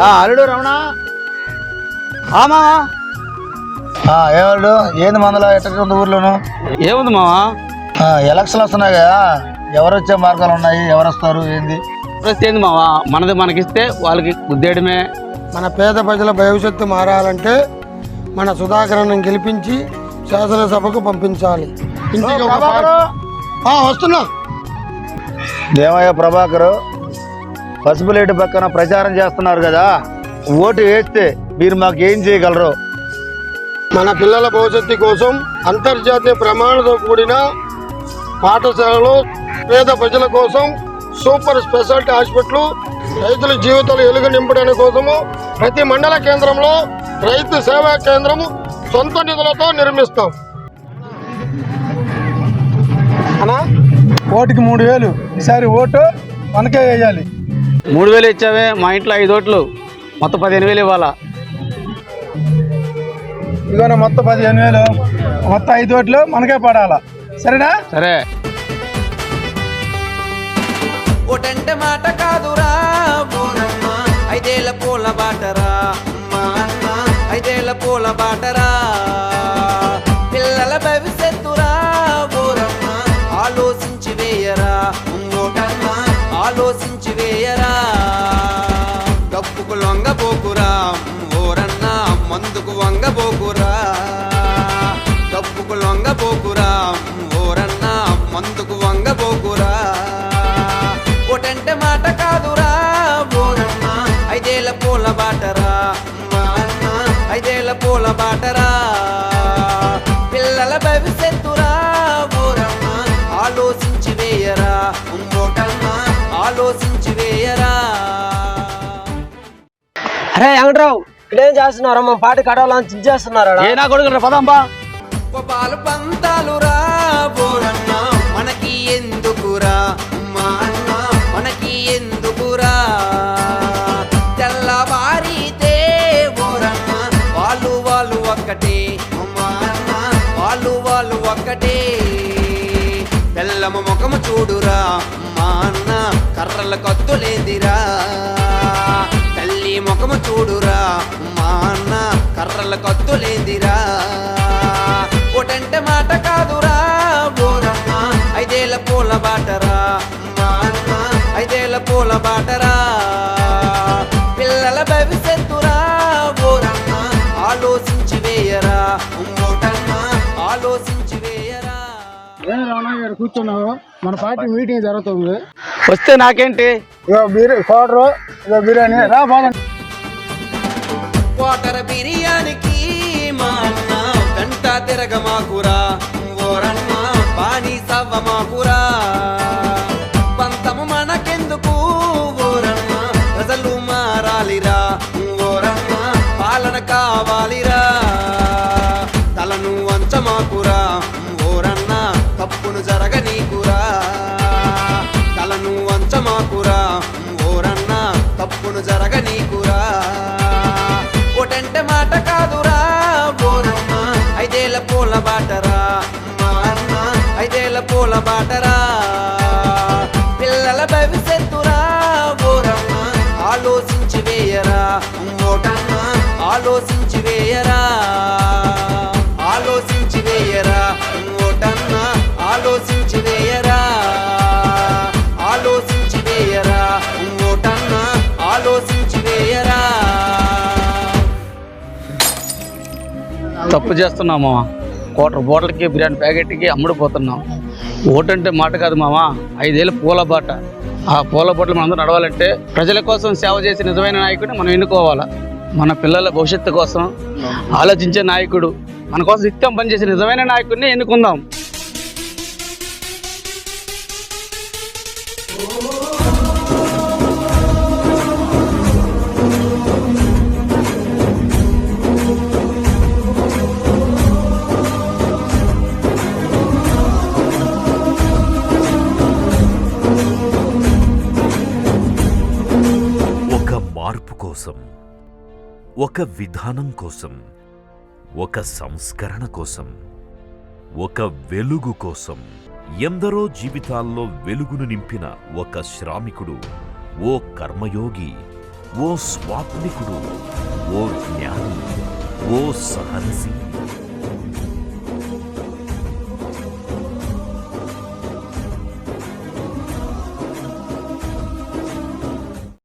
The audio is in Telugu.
ఆ, అల్లుడు రమణ. ఆమా ఏంది మందలో ఎట్ట ఉంది ఊర్లోను? ఏముంది మావా ఆ, ఎలక్షన్ వస్తున్నాయి కదా ఎవరు వచ్చే మార్గాలు ఉన్నాయి ఎవరు వస్తారు ఏంది? ప్రస్తుతం ఏంది మావా మనది మనకిస్తే వాళ్ళకి గుద్దేయడమే మన పేద ప్రజల భవిష్యత్తు మారాలంటే మన సుధాకరను గెలిపించి శాసనసభకు పంపించాలి. ఇంటికి ఒక పాట- ఆ, వస్తున్నా. దేవయ్య ప్రభాకర్ పసుపులేటి పక్కన ప్రచారం చేస్తున్నారు కదా. ఓటు వేస్తే మీరు మాకు ఏం చేయగలరు? మన పిల్లల భవిష్యత్తు కోసం అంతర్జాతీయ ప్రమాణంతో కూడిన పాఠశాలలు పేద ప్రజల కోసం సూపర్ స్పెషాలిటీ హాస్పిటల్ రైతుల జీవితాలు వెలుగు నింపడానికి కోసము ప్రతి మండల కేంద్రంలో రైతు సేవా కేంద్రము సొంత నిధులతో నిర్మిస్తాం. అన్నా? ఓటుకి మూడు వేలు. ఈసారి ఓటు మనకే వేయాలి. మూడు వేలు ఇచ్చావే మా ఇంట్లో ఐదు ఓట్లు. మొత్తం పదిహేను వేలు ఇవ్వాలా? ఇదిగోనా మొత్తం పదిహేను వేలు. మొత్తం ఐదు ఓట్లు మనకే పడాలా? సరేనా? సరే. ఒకటంటే మాట కాదురా ఐదేళ్ళ పూల బాటరా ఐదేళ్ళ పూల బాటరా. లొంగబోకురా ఓరన్నా మందుకు వంగబోకురా. డబ్బుకు లొంగబోకురా ఓరన్నా మందుకు వంగబోకురా. ఒకటంటే మాట కాదురా. ఓరన్నా ఐదేళ్ళ పూల బాటరా. ఐదేళ్ళ పూల బాటరా. పిల్లల భవిష్యత్తురా. ఓరన్నా ఆలోచించి వేయరా. ఆలోచించి అరే వెంకట్రావు ఇక్కడేం చేస్తున్నారా మా పాటి కడవలని చేస్తున్నారా ఏ నా కొడుకు పదాంబా. పాలు పంతాలురా బోరన్న మనకి ఎందుకురా? మా అన్న మనకి ఎందుకురా? తెల్లవారితే బోరన్న వాళ్ళు వాళ్ళు ఒక్కటే. మా అన్న వాళ్ళు వాళ్ళు ఒక్కటే. తెల్లమ ముఖము చూడురా మా అన్న కర్రల కొత్తులేదిరా. ముఖము చూడురా. మా అన్న కర్రల కత్తులేందిరా ఒకటంటే మాట కాదురా. బోరమ్మా ఐదేళ్ళ పూల బాటరా. మా అన్న ఐదేళ్ళ పూల బాటరా. కూర్చున్నావు? మన పార్టీ మీటింగ్ జరుగుతుంది. వస్తే నాకేంటి? ఇగో బిర్యానీ ఇగో బిర్యానీ. రా పోదాం. వాటర్ బిర్యానీకి మా అన్న గంట తిరగమాకురా ఓరన్న పానీ సవ్వమాకురా పంతము మనకెందుకు ఐదేళ్ళ బాటరా పిల్లల భవిష్యత్తురా బోరమ్మ ఆలోచించి వేయరా. ఓటమ్మ ఆలోచించి వేయరా. ఆలోచించి వేయరా. ఓటన్న ఆలోచించి వేయరా. ఆలోచించి వేయరా. ఓటన్న ఆలోచించి వేయరా. తప్పు చేస్తున్నామా? మామ బాటిల్కి బిర్యానీ ప్యాకెట్కి అమ్ముడుపోతున్నాం. ఓటంటే మాట కాదు మామ. ఐదేళ్ళు పూల బాట. ఆ పూల బాటలు మనందరూ నడవాలంటే ప్రజల కోసం సేవ చేసే నిజమైన నాయకుడిని మనం ఎన్నుకోవాలా. మన పిల్లల భవిష్యత్తు కోసం ఆలోచించే నాయకుడు మన కోసం నిత్యం పనిచేసే నిజమైన నాయకుడిని ఎన్నుకుందాం. ఒక మార్పు కోసం ఒక విధానం కోసం ఒక సంస్కరణ కోసం ఒక వెలుగు కోసం ఎందరో జీవితాల్లో వెలుగును నింపిన ఒక శ్రామికుడు ఓ కర్మయోగి ఓ స్వాత్మికుడు ఓ జ్ఞాని ఓ సహనశీలి.